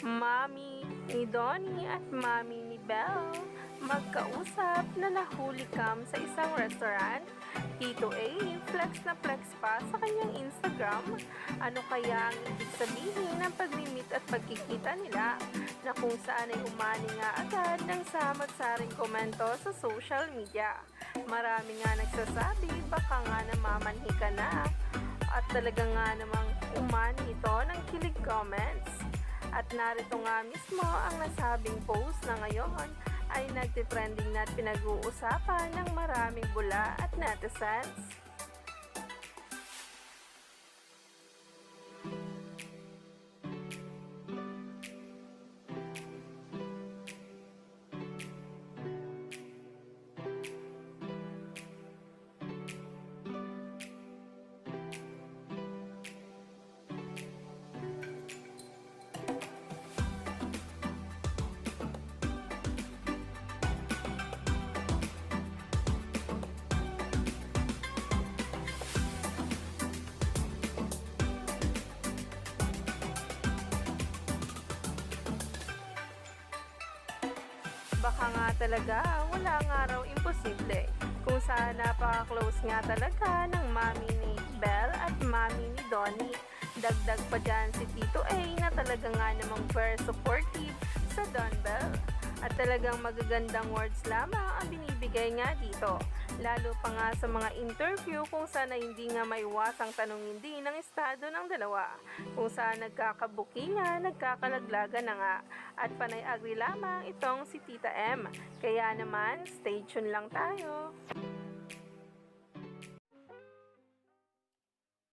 Mami ni Donnie at Mami ni Belle magkausap na nahuli cam sa isang restaurant. Tito A, flex na flex pa sa kanyang Instagram. Ano kaya ang ibig sabihin ng pagmimit at pagkikita nila na kung saan ay umani nga agad ng samad-saring komento sa social media. Marami nga nagsasabi baka nga namamanhi ka na at talaga nga namang umani ito ng kilig comments. At narito nga mismo ang nasabing post na ngayon ay nagtitrending na at pinag-uusapan ng maraming bula at netizens. Baka nga talaga wala nga raw imposible kung saan napaka-close nga talaga ng mami ni Belle at mami ni Donnie. Dagdag pa dyan si Tito A na talaga nga namang very supportive sa Don Bell. At talagang magagandang words lamang ang binibigay nga dito. Lalo pa nga sa mga interview kung saan hindi nga maiwasang tanongin din ang estado ng dalawa. Kung saan nagkakabuki nga, nagkakalaglaga na nga. At panay agree lamang itong si Tita M. Kaya naman, stay tuned lang tayo.